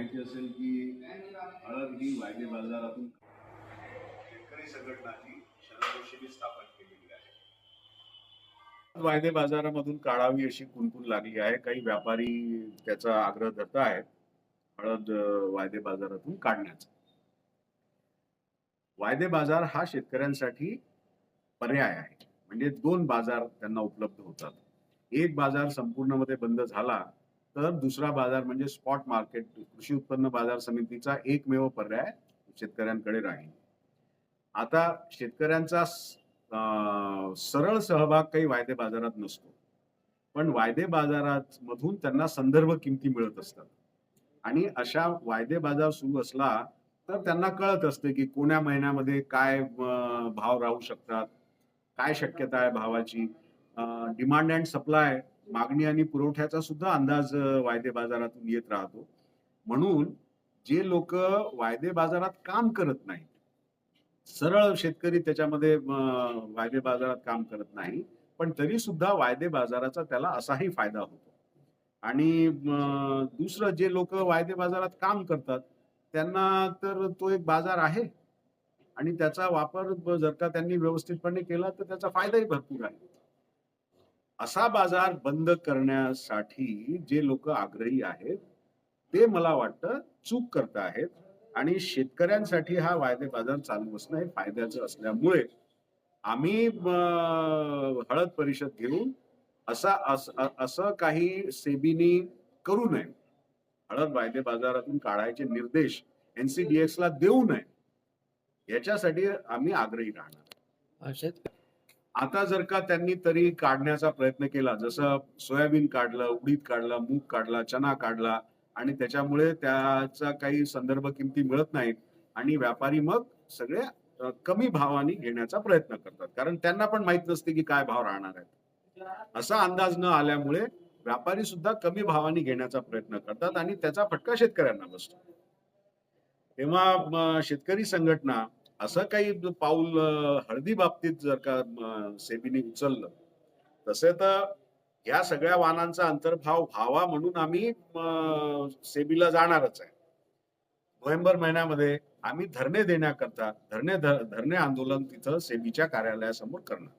माहिती असेल की हळद ही वायदे बाजारातून शेतकरी संघटनाची शरद जोशींनी स्थापन केलेली आहे. वायदे बाजारामधून काढावी अशी कुणकुण लागली आहे? काही व्यापारी त्याचा आग्रह धरत आहेत हळद वायदे बाजारातून काढण्याचा. वायदे बाजार हा शेतकऱ्यांसाठी पर्याय आहे. म्हणजे दोन बाजार त्यांना उपलब्ध होतात. एक बाजार संपूर्णमध्ये बंद झाला तर दुसरा बाजार म्हणजे स्पॉट मार्केट कृषी उत्पन्न बाजार समितीचा एकमेव पर्याय शेतकऱ्यांकडे राहील. आता शेतकऱ्यांचा सरळ सहभाग काही वायदे बाजारात नसतो. पण वायदे बाजारात मधून त्यांना संदर्भ किमती मिळत असतात. आणि अशा वायदे बाजार सुरू असला तर त्यांना कळत असते की कोण्या महिन्यामध्ये काय भाव राहू शकतात काय शक्यता आहे भावाची. डिमांड अँड सप्लाय मागणी आणि पुरवठ्याचा सुद्धा अंदाज वायदे बाजारातून येत राहतो. म्हणून जे लोक वायदे बाजारात काम करत नाही सरळ शेतकरी त्याच्यामध्ये वायदे बाजारात काम करत नाही पण तरी सुद्धा वायदे बाजाराचा त्याला असाही फायदा होतो. आणि दुसरं जे लोक वायदे बाजारात काम करतात त्यांना तर तो एक बाजार आहे. आणि त्याचा वापर जर का त्यांनी व्यवस्थितपणे केला तर त्याचा फायदाही भरपूर आहे. असा बाजार बंद करण्यासाठी जे लोक आग्रही आहेत ते मला वाटतं चूक करत आहेत. आणि शेतकऱ्यांसाठी हा वायदे बाजार चालू असणं हे फायद्याचं असल्यामुळे आम्ही हळद परिषद घेऊन असा असं काही सेबीनी करू नये. हळद वायदे बाजारातून काढायचे निर्देश एनसीडीएक्स ला देऊ नये. याच्यासाठी आम्ही आग्रही राहणार. आता जर का त्यांनी तरी काढण्याचा प्रयत्न केला जसं सोयाबीन काढलं उडीद काढलं मूग काढला चना काढला आणि त्याच्यामुळे त्याचा काही संदर्भ किमती मिळत नाहीत आणि व्यापारी मग सगळे कमी भावाने घेण्याचा प्रयत्न करतात. कारण त्यांना पण माहीत नसते की काय भाव राहणार आहेत. असा अंदाज न आल्यामुळे व्यापारी सुद्धा कमी भावाने घेण्याचा प्रयत्न करतात आणि त्याचा फटका शेतकऱ्यांना बसतो. तेव्हा शेतकरी संघटना असं काही पाऊल हळदी बाबतीत जर का सेबीने उचललं तसे तर या सगळ्या वाहनांचा अंतर्भाव व्हावा म्हणून आम्ही सेबीला जाणारच आहे. नोव्हेंबर महिन्यामध्ये आम्ही धरणे देण्याकरता धरणे धरणे आंदोलन तिथं सेबीच्या कार्यालयासमोर करणार